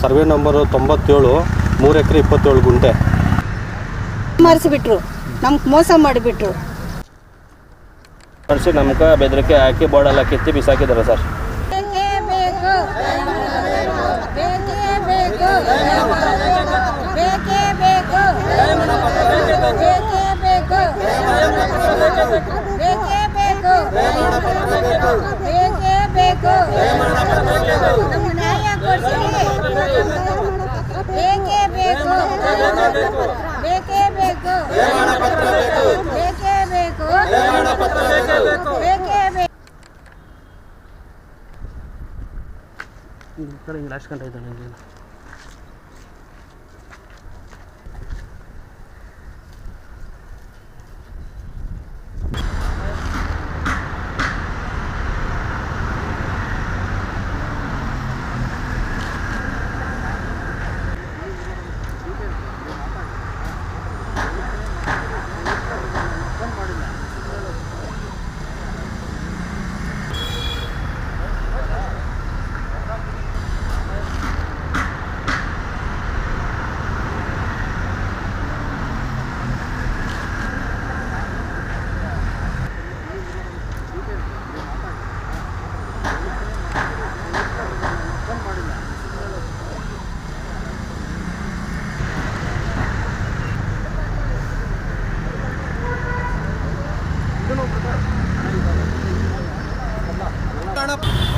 Survey number ತೊಂಬತ್ತೇಳು ಮೂರು ಎಕರೆ ಇಪ್ಪತ್ತೇಳು ಗುಂಟೆ. ಮಾರಿಸಿಬಿಟ್ರು ನಮ್ಗೆ ಮೋಸ ಮಾಡಿಬಿಟ್ರು. ಮನುಷ್ಯ ನಮ್ಗೆ ಬೆದರಿಕೆ ಹಾಕಿ ಬೋರ್ಡೆಲ್ಲ ಕಿತ್ತಿ ಬಿಸಾಕಿದ್ದಾರೆ ಸರ್. ಬೇಕೇ ಬೇಕು ಬೇಕೇ ಬೇಕು ಬೇಕೇ ಬೇಕು ಬೇಕೇ ಬೇಕು ಬೇಕೇ ಬೇಕು ಬೇಕೇ ಬೇಕು ನಮ್ಗೆ ನ್ಯಾಯ ಕೊಡ್ಸಿ ಬೇಕೇ ಬೇಕು ಬೇಕೇ ಬೇಕು ಬೇಕೇ ಬೇಕು ಬೇಕೇ ಬೇಕು ಲಾಸ್ಟ್ ಗಂಟೆ ಇದ್ದಾನೆ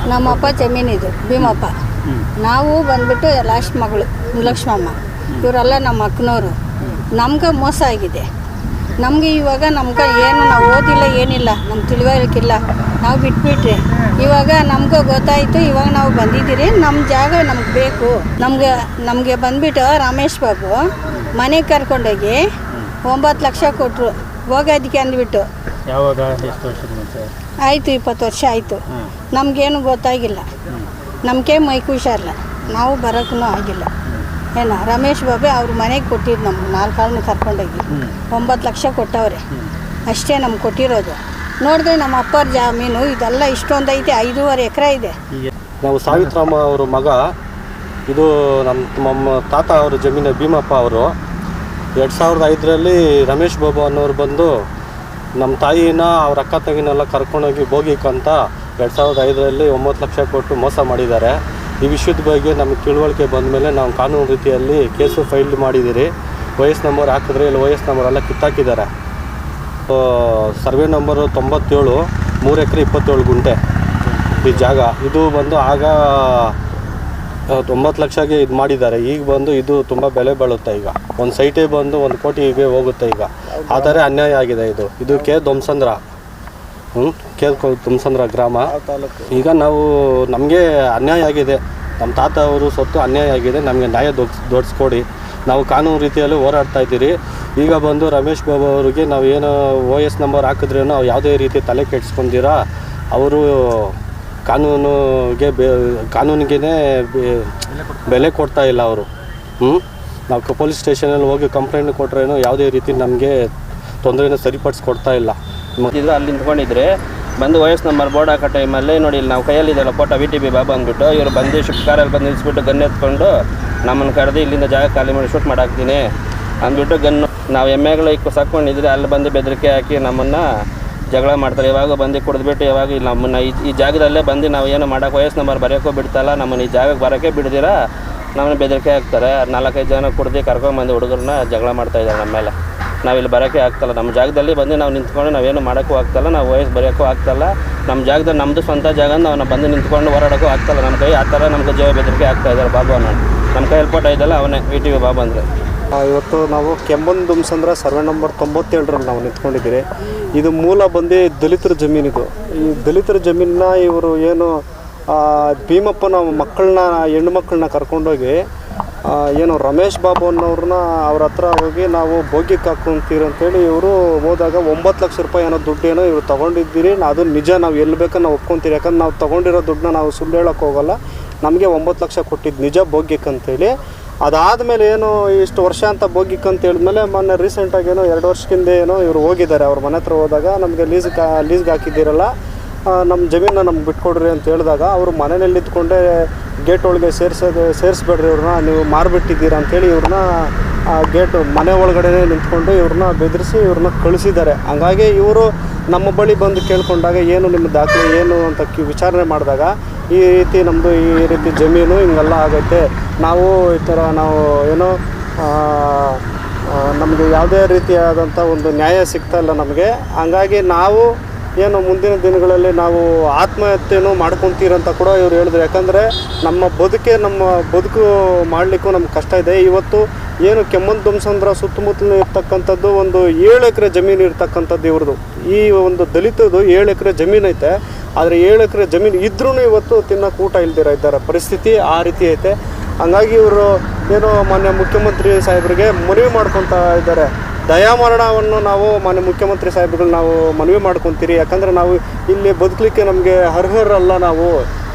ನಮ್ಮಪ್ಪ ಜಮೀನಿದು ಭೀಮಪ್ಪ. ನಾವು ಬಂದ್ಬಿಟ್ಟು ಲಾಸ್ಟ್ ಮಗಳು ಲಕ್ಷ್ಮಮ್ಮ. ಇವರೆಲ್ಲ ನಮ್ಮ ಅಕ್ಕನವರು. ನಮ್ಗೆ ಮೋಸ ಆಗಿದೆ. ನಮಗೆ ಇವಾಗ ನಮ್ಗೆ ಏನು ನಾವು ಓದಿಲ್ಲ ಏನಿಲ್ಲ ನಮ್ಮ ತಿಳಿವಳಿಕಿಲ್ಲ ನಾವು ಬಿಟ್ಬಿಟ್ರಿ. ಇವಾಗ ನಮಗೂ ಗೊತ್ತಾಯಿತು ಇವಾಗ ನಾವು ಬಂದಿದ್ದೀರಿ ನಮ್ಮ ಜಾಗ ನಮ್ಗೆ ಬೇಕು. ನಮಗೆ ನಮಗೆ ಬಂದ್ಬಿಟ್ಟು ರಮೇಶ್ ಬಾಬು ಮನೆಗೆ ಕರ್ಕೊಂಡೋಗಿ ಒಂಬತ್ತು ಲಕ್ಷ ಕೊಟ್ಟರು ಹೋಗೋದಕ್ಕೆ ಅಂದ್ಬಿಟ್ಟು. ಯಾವಾಗ ಎಷ್ಟು ವರ್ಷದ ಮುಂಚೆ? ಆಯಿತು ಇಪ್ಪತ್ತು ವರ್ಷ ಆಯಿತು. ನಮಗೇನು ಗೊತ್ತಾಗಿಲ್ಲ. ನಮಗೆ ಮೈಕ್ ಹುಷಾರಿಲ್ಲ ನಾವು ಬರೋಕ್ಕೂ ಆಗಿಲ್ಲ. ಏನ ರಮೇಶ್ ಬಾಬೆ ಅವ್ರ ಮನೆಗೆ ಕೊಟ್ಟಿದ್ದು ನಮ್ಗೆ ನಾಲ್ಕು ಕಾಲನ್ನ ಕರ್ಕೊಂಡೋಗಿ ಒಂಬತ್ತು ಲಕ್ಷ ಕೊಟ್ಟವ್ರೆ. ಅಷ್ಟೇ ನಮ್ಗೆ ಕೊಟ್ಟಿರೋದು. ನೋಡಿದ್ರೆ ನಮ್ಮ ಅಪ್ಪರ ಜಾಮೀನು ಇದೆಲ್ಲ ಇಷ್ಟೊಂದು ಐತೆ ಐದೂವರೆ ಎಕರೆ ಇದೆ. ನಾವು ಸಾವಿತ್ರಮ್ಮ ಅವ್ರ ಮಗ ಇದು ನಮ್ಮ ನಮ್ಮ ತಾತ ಅವರ ಜಮೀನು ಭೀಮಪ್ಪ ಅವರು. ಎರಡು ಸಾವಿರದ ಐದರಲ್ಲಿ ರಮೇಶ್ ಬಾಬು ಅನ್ನೋರು ಬಂದು ನಮ್ಮ ತಾಯಿನ ಅವ್ರ ಅಕ್ಕ ತಂಗಿನೆಲ್ಲ ಕರ್ಕೊಂಡೋಗಿ ಬೋಗಿಕ್ಕಂತ ಎರಡು ಸಾವಿರದ ಐದರಲ್ಲಿ ಒಂಬತ್ತು ಲಕ್ಷ ಕೊಟ್ಟು ಮೋಸ ಮಾಡಿದ್ದಾರೆ. ಈ ವಿಷಯದ ಬಗ್ಗೆ ನಮಗೆ ತಿಳುವಳಿಕೆ ಬಂದ ಮೇಲೆ ನಾವು ಕಾನೂನು ರೀತಿಯಲ್ಲಿ ಕೇಸು ಫೈಲ್ ಮಾಡಿದ್ದೀರಿ. ವಯಸ್ ನಂಬರ್ ಹಾಕಿದ್ರೆ ಇಲ್ಲಿ ವಯಸ್ ನಂಬರ್ ಎಲ್ಲ ಕಿತ್ತಾಕಿದ್ದಾರೆ. ಸರ್ವೆ ನಂಬರು ತೊಂಬತ್ತೇಳು, ಮೂರು ಎಕರೆ ಇಪ್ಪತ್ತೇಳು ಗುಂಟೆ ಈ ಜಾಗ. ಇದು ಬಂದು ಆಗ ತೊಂಬತ್ತು ಲಕ್ಷಕ್ಕೆ ಇದು ಮಾಡಿದ್ದಾರೆ. ಈಗ ಬಂದು ಇದು ತುಂಬ ಬೆಲೆ ಬಾಳುತ್ತೆ ಈಗ. ಒಂದು ಸೈಟೇ ಬಂದು ಒಂದು ಕೋಟಿಗೆ ಹೋಗುತ್ತೆ ಈಗ. ಆ ಥರ ಅನ್ಯಾಯ ಆಗಿದೆ ಇದು. ಇದು ಕೆ ದೊಮ್ಸಂದ್ರ. ಹ್ಞೂ ಕೆ ದೊಮ್ಸಂದ್ರ ಗ್ರಾಮ. ಈಗ ನಾವು ನಮಗೆ ಅನ್ಯಾಯ ಆಗಿದೆ. ನಮ್ಮ ತಾತ ಅವರು ಸೊತ್ತು ಅನ್ಯಾಯ ಆಗಿದೆ. ನಮಗೆ ನ್ಯಾಯ ದೊಡ್ಸ್ ದೊಡ್ಸ್ಕೊಡಿ. ನಾವು ಕಾನೂನು ರೀತಿಯಲ್ಲಿ ಹೋರಾಡ್ತಾ ಇದ್ದೀರಿ. ಈಗ ಬಂದು ರಮೇಶ್ ಬಾಬು ಅವರಿಗೆ ನಾವು ಏನು ಓ ಎಸ್ ನಂಬರ್ ಹಾಕಿದ್ರೇನೋ ಯಾವುದೇ ರೀತಿ ತಲೆ ಕೆಡ್ಸ್ಕೊಂಡಿರ ಅವರು ಕಾನೂನಿಗೆ ಬೆ ಕಾನೂನಿಗೆ ಬೆಲೆ ಕೊಡ್ತಾ ಇಲ್ಲ ಅವರು. ಹ್ಞೂ ನಾವು ಪೊಲೀಸ್ ಸ್ಟೇಷನಲ್ಲಿ ಹೋಗಿ ಕಂಪ್ಲೇಂಟ್ ಕೊಟ್ರೇನು ಯಾವುದೇ ರೀತಿ ನಮಗೆ ತೊಂದರೆನ ಸರಿಪಡಿಸ್ಕೊಡ್ತಾ ಇಲ್ಲ. ಮತ್ತಿದ್ರೆ ಅಲ್ಲಿ ನಿಂತ್ಕೊಂಡಿದ್ರೆ ಬಂದು ವಯಸ್ಸು ನಂಬರ್ ಬೋರ್ಡ್ ಹಾಕೋ ಟೈಮಲ್ಲಿ ನೋಡಿ ನಾವು ಕೈಯಲ್ಲಿದ್ದಲ್ಲ photo V T B Baba ಅಂದ್ಬಿಟ್ಟು ಇವರು ಬಂದು ಶಿಫ್ಟ್ ಕಾರಲ್ಲಿ ಬಂದು ನಿಲ್ಲಿಸ್ಬಿಟ್ಟು ಗನ್ ಎತ್ಕೊಂಡು ನಮ್ಮನ್ನು ಕರೆದು ಇಲ್ಲಿಂದ ಜಾಗ ಖಾಲಿ ಮಾಡಿ ಶೂಟ್ ಮಾಡಾಕ್ತೀನಿ ಅಂದ್ಬಿಟ್ಟು ಗನ್ನು ನಾವು ಎಮ್ಮೆಗಳು ಇಕ್ಕು ಸಾಕೊಂಡಿದ್ರೆ ಅಲ್ಲಿ ಬಂದು ಬೆದರಿಕೆ ಹಾಕಿ ನಮ್ಮನ್ನು ಜಗಳ ಮಾಡ್ತಾರೆ. ಯಾವಾಗ ಬಂದು ಕುಡಿದ್ಬಿಟ್ಟು ಯಾವಾಗ ಇಲ್ಲಿ, ನಮ್ಮನ್ನು ಈ ಜಾಗದಲ್ಲೇ ಬಂದು ನಾವು ಏನು ಮಾಡೋಕೆ ವಯಸ್ಸು ನಂಬರ್ ಬರೆಯೋಕ್ಕೂ ಬಿಡ್ತಲ್ಲ, ನಮ್ಮನ್ನು ಈ ಜಾಗಕ್ಕೆ ಬರೋಕ್ಕೆ ಬಿಡ್ದಿರ? ನಮ್ಮನ್ನು ಬೆದರಿಕೆ ಹಾಕ್ತಾರೆ. ನಾಲ್ಕೈದು ಜನ ಕುಡ್ದು ಕರ್ಕೊಂಬಂದು ಹುಡುಗರನ್ನ ಜಗಳ ಮಾಡ್ತಾ ಇದ್ದಾರೆ ನಮ್ಮ ಮೇಲೆ. ನಾವಿಲ್ಲಿ ಬರೋಕ್ಕೆ ಆಗ್ತಲ್ಲ. ನಮ್ಮ ಜಾಗದಲ್ಲಿ ಬಂದು ನಾವು ನಿಂತ್ಕೊಂಡು ನಾವೇನು ಮಾಡೋಕ್ಕೂ ಆಗ್ತಲ್ಲ, ನಾವು ವಯಸ್ಸು ಬರೆಯೋಕ್ಕೂ ಆಗ್ತಲ್ಲ. ನಮ್ಮ ಜಾಗದಲ್ಲಿ ನಮ್ಮದು ಸ್ವಂತ ಜಾಗ ನಾವು ಬಂದು ನಿಂತ್ಕೊಂಡು ಹೋರಾಡೋಕ್ಕೂ ಆಗ್ತಲ್ಲ. ನಮ್ಮ ಕೈ ಆ ಥರ ನಮ್ಗೆ ಜೀವ ಬೆದರಿಕೆ ಆಗ್ತಾಯಿದ್ದಾರೆ ಬಾಬು ಅನ್ನೋ ನಮ್ಮ ಕೈಯಲ್ಲಿ ಫೋಟೋ ಇದೆಲ್ಲ ಅವನೇ, ವಿ ಟಿ ವಿ ಬಾಬು ಅಂದರೆ. ಇವತ್ತು ನಾವು ಕೆಮ್ಮನ್ ದುಮ್ಸಂದ್ರ ಸರ್ವೆ ನಂಬರ್ ತೊಂಬತ್ತೇಳರಲ್ಲಿ ನಾವು ನಿಂತ್ಕೊಂಡಿದ್ದೀರಿ. ಇದು ಮೂಲ ಬಂದು ದಲಿತರ ಜಮೀನಿದು ಈ ದಲಿತರ ಜಮೀನನ್ನ ಇವರು ಏನು ಭೀಮಪ್ಪನ ಮಕ್ಕಳನ್ನ, ಹೆಣ್ಣು ಮಕ್ಕಳನ್ನ ಕರ್ಕೊಂಡೋಗಿ ಏನು ರಮೇಶ್ ಬಾಬು ಅನ್ನೋರನ್ನ ಅವ್ರ ಹತ್ರ ಹೋಗಿ ನಾವು ಭೋಗ್ಯಕ್ಕೆ ಹಾಕೊಂತೀರಿ ಅಂತೇಳಿ ಇವರು ಹೋದಾಗ ಒಂಬತ್ತು ಲಕ್ಷ ರೂಪಾಯಿ ಏನೋ ದುಡ್ಡೇನೋ ಇವರು ತೊಗೊಂಡಿದ್ದೀರಿ, ಅದು ನಿಜ ನಾವು ಎಲ್ಲಿ ಬೇಕೋ ನಾವು ಒಪ್ಕೊಂತೀರಿ. ಯಾಕಂದ್ರೆ ನಾವು ತೊಗೊಂಡಿರೋ ದುಡ್ಡನ್ನ ನಾವು ಸುಳ್ಳು ಹೇಳೋಕ್ಕೆ ಹೋಗಲ್ಲ. ನಮಗೆ ಒಂಬತ್ತು ಲಕ್ಷ ಕೊಟ್ಟಿದ್ದು ನಿಜ ಭೋಗ್ಯಕ್ಕೆ ಅಂತೇಳಿ ಅದಾದಮೇಲೆ ಏನು ಇಷ್ಟು ವರ್ಷ ಅಂತ ಬೋಗಿಕ್ ಅಂತ ಹೇಳಿದ್ಮೇಲೆ ಮೊನ್ನೆ ರೀಸೆಂಟಾಗಿ ಏನೋ ಎರಡು ವರ್ಷಕ್ಕಿಂದ ಏನೋ ಇವರು ಹೋಗಿದ್ದಾರೆ. ಅವ್ರ ಮನೆ ಹತ್ರ ಹೋದಾಗ ನಮಗೆ ಲೀಸ್ ಲೀಸ್ಗೆ ಹಾಕಿದ್ದೀರಲ್ಲ ನಮ್ಮ ಜಮೀನ ನಮ್ಗೆ ಬಿಟ್ಕೊಡ್ರಿ ಅಂತ ಹೇಳಿದಾಗ ಅವರು ಮನೆಯಲ್ಲಿ ಇದ್ಕೊಂಡೇ ಗೇಟ್ ಒಳಗೆ ಸೇರಿಸೋದು, ಸೇರಿಸ್ಬೇಡ್ರಿ ಇವ್ರನ್ನ, ನೀವು ಮಾರ್ಬಿಟ್ಟಿದ್ದೀರಾ ಅಂತೇಳಿ ಇವ್ರನ್ನ ಗೇಟ್ ಮನೆ ಒಳಗಡೆ ನಿಂತ್ಕೊಂಡು ಇವ್ರನ್ನ ಬೆದರಿಸಿ ಇವ್ರನ್ನ ಕಳಿಸಿದ್ದಾರೆ. ಹಂಗಾಗಿ ಇವರು ನಮ್ಮ ಬಳಿ ಬಂದು ಕೇಳ್ಕೊಂಡಾಗ ಏನು ನಿಮ್ಮ ದಾಖಲೆ ಏನು ಅಂತ ವಿಚಾರಣೆ ಮಾಡಿದಾಗ ಈ ರೀತಿ ನಮ್ಮದು ಈ ರೀತಿ ಜಮೀನು ಹಿಂಗೆಲ್ಲ ಆಗೈತೆ. ನಾವು ಈ ಥರ ನಾವು ಏನೋ ನಮಗೆ ಯಾವುದೇ ರೀತಿಯಾದಂಥ ಒಂದು ನ್ಯಾಯ ಸಿಗ್ತಾ ಇಲ್ಲ ನಮಗೆ. ಹಂಗಾಗಿ ನಾವು ಏನು ಮುಂದಿನ ದಿನಗಳಲ್ಲಿ ನಾವು ಆತ್ಮಹತ್ಯೆನೂ ಮಾಡ್ಕೊತೀರಂತ ಕೂಡ ಇವ್ರು ಹೇಳಿದ್ರು. ಯಾಕಂದರೆ ನಮ್ಮ ಬದುಕೆ ನಮ್ಮ ಬದುಕು ಮಾಡಲಿಕ್ಕೂ ನಮ್ಗೆ ಕಷ್ಟ ಇದೆ. ಇವತ್ತು ಏನು ಕೆಮ್ಮನ್ ದುಮ್ಸಂದ್ರ ಸುತ್ತಮುತ್ತಲು ಇರ್ತಕ್ಕಂಥದ್ದು ಒಂದು ಏಳು ಎಕರೆ ಜಮೀನು ಇರ್ತಕ್ಕಂಥದ್ದು ಇವ್ರದ್ದು ಈ ಒಂದು ದಲಿತದ್ದು ಏಳು ಎಕರೆ ಜಮೀನು ಐತೆ. ಆದರೆ ಏಳು ಎಕರೆ ಜಮೀನು ಇದ್ರೂ ಇವತ್ತು ತಿನ್ನೋಕೆ ಊಟ ಇಲ್ದಿರ ಇದ್ದಾರೆ. ಪರಿಸ್ಥಿತಿ ಆ ರೀತಿ ಐತೆ. ಹಂಗಾಗಿ ಇವರು ಏನು ಮಾನ್ಯ ಮುಖ್ಯಮಂತ್ರಿ ಸಾಹೇಬರಿಗೆ ಮನವಿ ಮಾಡ್ಕೊತಾ ಇದ್ದಾರೆ. ದಯಾಮರಣವನ್ನು ನಾವು ಮಾನ್ಯ ಮುಖ್ಯಮಂತ್ರಿ ಸಾಹೇಬ್ಗಳು ನಾವು ಮನವಿ ಮಾಡ್ಕೊತೀರಿ. ಯಾಕಂದರೆ ನಾವು ಇಲ್ಲಿ ಬದುಕಲಿಕ್ಕೆ ನಮಗೆ ಅರ್ಹರಲ್ಲ ನಾವು.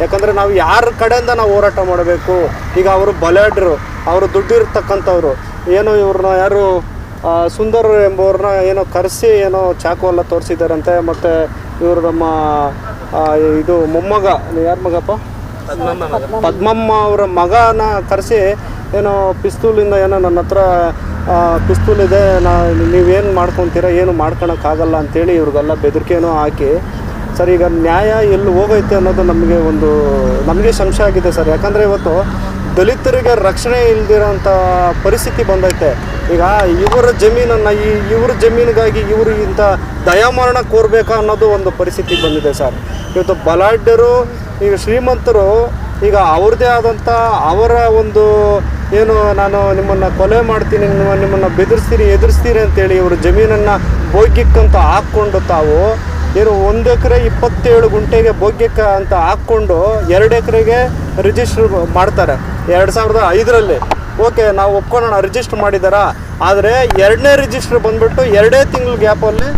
ಯಾಕಂದರೆ ನಾವು ಯಾರ ಕಡೆಯಿಂದ ನಾವು ಹೋರಾಟ ಮಾಡಬೇಕು? ಈಗ ಅವರು ಬಲಾಢ್ಯರು, ಅವರು ದುಡ್ಡಿರ್ತಕ್ಕಂಥವ್ರು. ಏನೋ ಇವ್ರನ್ನ ಯಾರು ಸುಂದರ್ ಎಂಬುವ್ರನ್ನ ಏನೋ ಕರೆಸಿ ಏನೋ ಚಾಕು ಎಲ್ಲ ತೋರಿಸಿದ್ದಾರಂತೆ. ಮತ್ತು ಇವರು ನಮ್ಮ ಇದು ಮೊಮ್ಮಗ, ಯಾರ ಮಗಪ್ಪ? ಪದ್ಮಮ್ಮ ಅವರ ಮಗನ ಕರೆಸಿ ಏನೋ ಪಿಸ್ತೂಲಿಂದ ಏನೋ ನನ್ನ ಹತ್ರ ಪಿಸ್ತೂಲ್ ಇದೆ ನಾ ನೀವೇನು ಮಾಡ್ಕೊತೀರಾ ಏನು ಮಾಡ್ಕೊಳಕ್ಕಾಗಲ್ಲ ಅಂತೇಳಿ ಇವ್ರಿಗೆಲ್ಲ ಬೆದರಿಕೆನೂ ಹಾಕಿ ಸರ್ ಈಗ ನ್ಯಾಯ ಎಲ್ಲಿ ಹೋಗೈತೆ ಅನ್ನೋದು ನಮಗೆ ಒಂದು ನಮಗೆ ಸಂಶಯ ಆಗಿದೆ ಸರ್. ಯಾಕಂದರೆ ಇವತ್ತು ದಲಿತರಿಗೆ ರಕ್ಷಣೆ ಇಲ್ದಿರೋಂಥ ಪರಿಸ್ಥಿತಿ ಬಂದೈತೆ. ಈಗ ಇವರ ಜಮೀನನ್ನು ಈ ಇವ್ರ ಜಮೀನಿಗಾಗಿ ಇವರು ಇಂಥ ದಯಾಮರಣ ಕೋರ್ಬೇಕಾ ಅನ್ನೋದು ಒಂದು ಪರಿಸ್ಥಿತಿ ಬಂದಿದೆ ಸರ್. ಇವತ್ತು ಬಲಾಢ್ಯರು ಈಗ ಶ್ರೀಮಂತರು ಈಗ ಅವ್ರದ್ದೇ ಆದಂಥ ಅವರ ಒಂದು ಏನು ನಾನು ನಿಮ್ಮನ್ನು ಕೊಲೆ ಮಾಡ್ತೀನಿ, ನಿಮ್ಮ ನಿಮ್ಮನ್ನು ಬೆದರಿಸ್ತೀನಿ, ಎದುರಿಸ್ತೀನಿ ಅಂತೇಳಿ ಇವರು ಜಮೀನನ್ನು ಭೋಗ್ಯಕ್ಕಂತ ಹಾಕ್ಕೊಂಡು ತಾವು ಏನು ಒಂದು ಎಕರೆ ಇಪ್ಪತ್ತೇಳು ಗುಂಟೆಗೆ ಭೋಗ್ಯಕ್ಕೆ ಅಂತ ಹಾಕ್ಕೊಂಡು ಎರಡು ಎಕರೆಗೆ ರಿಜಿಸ್ಟರ್ ಮಾಡ್ತಾರೆ. ಎರಡು ಸಾವಿರದ ಐದರಲ್ಲಿ. ಓಕೆ, ನಾವು ಒಪ್ಕೊಳ್ಳೋಣ ರಿಜಿಸ್ಟರ್ ಮಾಡಿದಾರಾ? ಆದರೆ ಎರಡನೇ ರಿಜಿಸ್ಟರ್ ಬಂದ್ಬಿಟ್ಟು ಎರಡೇ ತಿಂಗಳ ಗ್ಯಾಪಲ್ಲಿ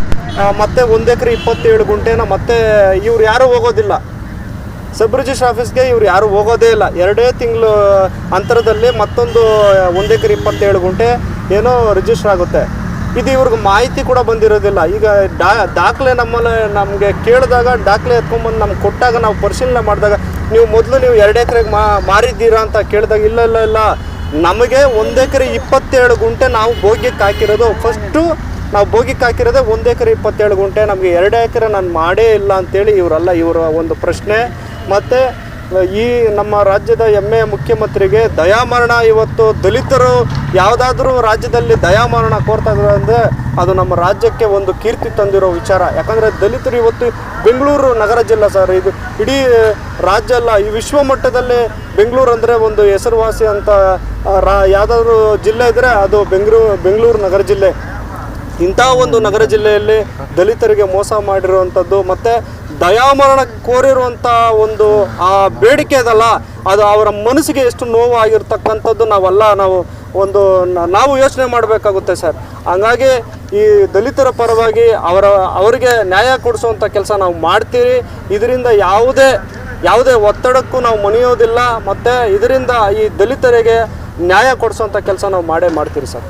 ಮತ್ತೆ ಒಂದು ಎಕರೆ ಇಪ್ಪತ್ತೇಳು ಗುಂಟೆನ ಮತ್ತೆ ಇವ್ರು ಯಾರೂ ಹೋಗೋದಿಲ್ಲ. ಸಬ್ ರಿಜಿಸ್ಟರ್ ಆಫೀಸ್ಗೆ ಇವ್ರು ಯಾರು ಹೋಗೋದೇ ಇಲ್ಲ. ಎರಡೇ ತಿಂಗಳು ಅಂತರದಲ್ಲಿ ಮತ್ತೊಂದು ಒಂದು ಎಕರೆ ಇಪ್ಪತ್ತೇಳು ಗುಂಟೆ ಏನೋ ರಿಜಿಸ್ಟರ್ ಆಗುತ್ತೆ. ಇದು ಇವ್ರಿಗೆ ಮಾಹಿತಿ ಕೂಡ ಬಂದಿರೋದಿಲ್ಲ. ಈಗ ಡಾ, ದಾಖಲೆ ನಮ್ಮಲ್ಲಿ, ನಮಗೆ ಕೇಳಿದಾಗ ದಾಖಲೆ ಎತ್ಕೊಂಬಂದು ನಮ್ಗೆ ಕೊಟ್ಟಾಗ ನಾವು ಪರಿಶೀಲನೆ ಮಾಡಿದಾಗ ನೀವು ಮೊದಲು ನೀವು ಎರಡು ಎಕರೆಗೆ ಮಾ, ಮಾರಿದ್ದೀರಾ ಅಂತ ಕೇಳಿದಾಗ, ಇಲ್ಲ ಇಲ್ಲ ಇಲ್ಲ. ನಮಗೆ ಒಂದು ಎಕರೆ ಇಪ್ಪತ್ತೇಳು ಗುಂಟೆ ನಾವು ಭೋಗ್ಯಕ್ಕೆ ಹಾಕಿರೋದು. ಫಸ್ಟು ನಾವು ಭೋಗ್ಯಕ್ಕೆ ಹಾಕಿರೋದೇ ಒಂದು ಎಕರೆ ಇಪ್ಪತ್ತೇಳು ಗುಂಟೆ. ನಮಗೆ ಎರಡು ಎಕರೆ ನಾನು ಮಾಡೇ ಇಲ್ಲ ಅಂತೇಳಿ ಇವರಲ್ಲ, ಇವರ ಒಂದು ಪ್ರಶ್ನೆ. ಮತ್ತು ಈ ನಮ್ಮ ರಾಜ್ಯದ ಹೆಮ್ಮೆಯ ಮುಖ್ಯಮಂತ್ರಿಗೆ ದಯಾಮರಣ ಇವತ್ತು ದಲಿತರು ಯಾವುದಾದ್ರೂ ರಾಜ್ಯದಲ್ಲಿ ದಯಾಮರಣ ಕೋರ್ತಾ ಇದ್ದಾರೆ ಅಂದರೆ ಅದು ನಮ್ಮ ರಾಜ್ಯಕ್ಕೆ ಒಂದು ಕೀರ್ತಿ ತಂದಿರೋ ವಿಚಾರ. ಯಾಕಂದರೆ ದಲಿತರು ಇವತ್ತು ಬೆಂಗಳೂರು ನಗರ ಜಿಲ್ಲೆ ಸರ್, ಇದು ಇಡೀ ರಾಜ್ಯ ಅಲ್ಲ, ಈ ವಿಶ್ವ ಮಟ್ಟದಲ್ಲಿ ಬೆಂಗಳೂರು ಅಂದರೆ ಒಂದು ಹೆಸರುವಾಸಿ ಅಂತ ರಾ, ಯಾವುದಾದ್ರೂ ಜಿಲ್ಲೆ ಇದ್ದರೆ ಅದು ಬೆಂಗಳೂರು ಬೆಂಗಳೂರು ನಗರ ಜಿಲ್ಲೆ. ಇಂಥ ಒಂದು ನಗರ ಜಿಲ್ಲೆಯಲ್ಲಿ ದಲಿತರಿಗೆ ಮೋಸ ಮಾಡಿರುವಂಥದ್ದು ಮತ್ತು ದಯಾಮರಣ ಕೋರಿರುವಂಥ ಒಂದು ಆ ಬೇಡಿಕೆ ಅದಲ್ಲ. ಅದು ಅವರ ಮನಸ್ಸಿಗೆ ಎಷ್ಟು ನೋವು ಆಗಿರ್ತಕ್ಕಂಥದ್ದು ನಾವೆಲ್ಲ. ನಾವು ಒಂದು ನಾವು ಯೋಚನೆ ಮಾಡಬೇಕಾಗುತ್ತೆ ಸರ್. ಹಂಗಾಗಿ ಈ ದಲಿತರ ಪರವಾಗಿ ಅವರ, ಅವರಿಗೆ ನ್ಯಾಯ ಕೊಡಿಸುವಂಥ ಕೆಲಸ ನಾವು ಮಾಡ್ತೀರಿ. ಇದರಿಂದ ಯಾವುದೇ ಯಾವುದೇ ಒತ್ತಡಕ್ಕೂ ನಾವು ಮಣಿಯೋದಿಲ್ಲ. ಮತ್ತು ಇದರಿಂದ ಈ ದಲಿತರಿಗೆ ನ್ಯಾಯ ಕೊಡಿಸುವಂಥ ಕೆಲಸ ನಾವು ಮಾಡೇ ಮಾಡ್ತೀರಿ ಸರ್.